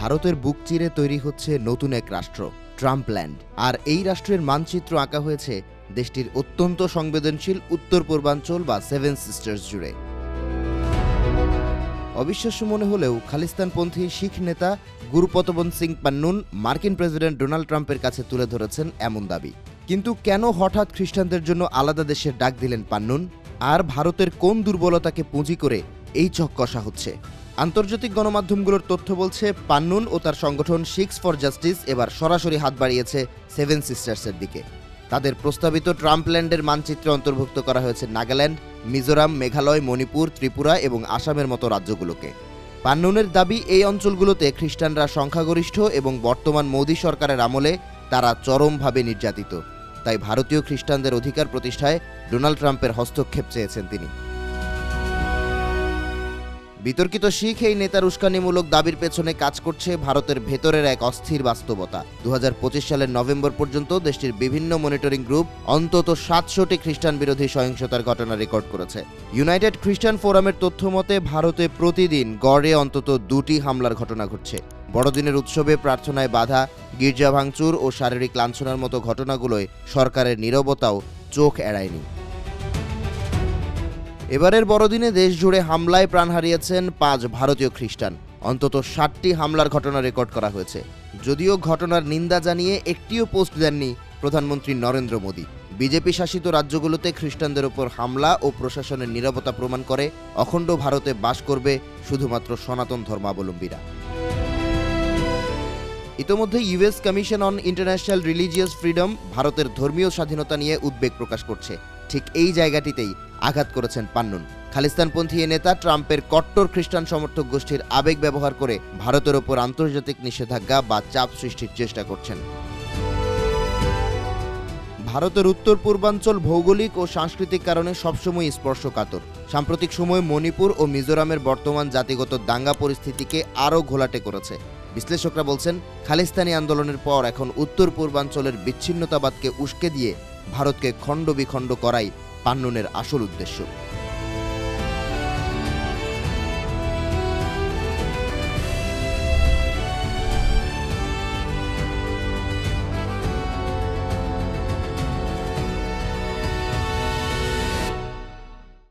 ভারতের বুক চিরে তৈরি হচ্ছে নতুন এক রাষ্ট্র, ট্রাম্পল্যান্ড। আর এই রাষ্ট্রের মানচিত্র আঁকা হয়েছে দেশটির অত্যন্ত সংবেদনশীল উত্তর পূর্বাঞ্চল বা সেভেন সিস্টার্স জুড়ে। অবিশ্বাস্য মনে হলেও খালিস্তানপন্থী শিখ নেতা গুরুপতবন সিং পান্নুন মার্কিন প্রেসিডেন্ট ডোনাল্ড ট্রাম্পের কাছে তুলে ধরেছেন এমন দাবি। কিন্তু কেন হঠাৎ খ্রিস্টানদের জন্য আলাদা দেশের ডাক দিলেন পান্নুন? আর ভারতের কোন দুর্বলতাকে পুঁজি করে এই চক কষা হচ্ছে? আন্তর্জাতিক গণমাধ্যমগুলোর তথ্য বলছে, পান্নুন ও তার সংগঠন সিক্স ফর জাস্টিস এবার সরাসরি হাত বাড়িয়েছে সেভেন সিস্টার্সের দিকে। তাদের প্রস্তাবিত ট্রাম্পল্যান্ডের মানচিত্রে অন্তর্ভুক্ত করা হয়েছে নাগাল্যান্ড, মিজোরাম, মেঘালয়, মণিপুর, ত্রিপুরা এবং আসামের মতো রাজ্যগুলোকে। পান্নুনের দাবি, এই অঞ্চলগুলোতে খ্রিস্টানরা সংখ্যাগরিষ্ঠ এবং বর্তমান মোদী সরকারের আমলে তারা চরমভাবে নির্যাতিত। তাই ভারতীয় খ্রিস্টানদের অধিকার প্রতিষ্ঠায় ডোনাল্ড ট্রাম্পের হস্তক্ষেপ চেয়েছেন তিনি। বিতর্কিত শিখ এই নেতার উস্কানিমূলক দাবির পেছনে কাজ করছে ভারতের ভেতরের এক অস্থির বাস্তবতা। দু হাজার পঁচিশ সালের নভেম্বর পর্যন্ত দেশটির বিভিন্ন মনিটরিং গ্রুপ অন্তত সাতশোটি খ্রিস্টান বিরোধী সহিংসতার ঘটনা রেকর্ড করেছে। ইউনাইটেড খ্রিস্টান ফোরামের তথ্য মতে, ভারতে প্রতিদিন গড়ে অন্তত দুটি হামলার ঘটনা ঘটছে। বড়দিনের উৎসবে প্রার্থনায় বাধা, গির্জা ভাঙচুর ও শারীরিক লাঞ্ছনার মতো ঘটনাগুলোয় সরকারের নীরবতাও চোখ এড়ায়নি। এবারের বড়দিনে দেশ জুড়ে হামলায় প্রাণ হারিয়েছেন পাঁচ ভারতীয় খ্রিস্টান। অন্তত ষাটটি হামলার ঘটনা রেকর্ড করা হয়েছে। যদিও ঘটনার নিন্দা জানিয়ে একটিও পোস্ট দেননি প্রধানমন্ত্রী নরেন্দ্র মোদী। বিজেপি শাসিত রাজ্যগুলোতে খ্রিস্টানদের ওপর হামলা ও প্রশাসনের নীরবতা প্রমাণ করে অখণ্ড ভারতে বাস করবে শুধুমাত্র সনাতন ধর্মাবলম্বীরা। ইতোমধ্যে US commission on international religious freedom ভারতের ধর্মীয় স্বাধীনতা নিয়ে উদ্বেগ প্রকাশ করছে। ঠিক এই জায়গাটিতেই আঘাত করেছেন পান্নুন। খালিস্তানপন্থী নেতা ট্রাম্পের কট্টর খ্রিস্টান সমর্থক গোষ্ঠীর আবেগ ব্যবহার করে ভারতের ওপর আন্তর্জাতিক নিষেধাজ্ঞা বা চাপ সৃষ্টির চেষ্টা করছেন। ভারতের উত্তর পূর্বাঞ্চল ভৌগোলিক ও সাংস্কৃতিক কারণে সবসময় স্পর্শকাতর। সাম্প্রতিক সময়ে মণিপুর ও মিজোরামের বর্তমান জাতিগত দাঙ্গা পরিস্থিতিকে আরও ঘোলাটে করেছে। বিশ্লেষকরা বলছেন, খালিস্তানি আন্দোলনের পর এখন উত্তর পূর্বাঞ্চলের বিচ্ছিন্নতাবাদকে উস্কে দিয়ে ভারতকে খণ্ড বিখণ্ড করাই পান্নুনের আসল উদ্দেশ্য।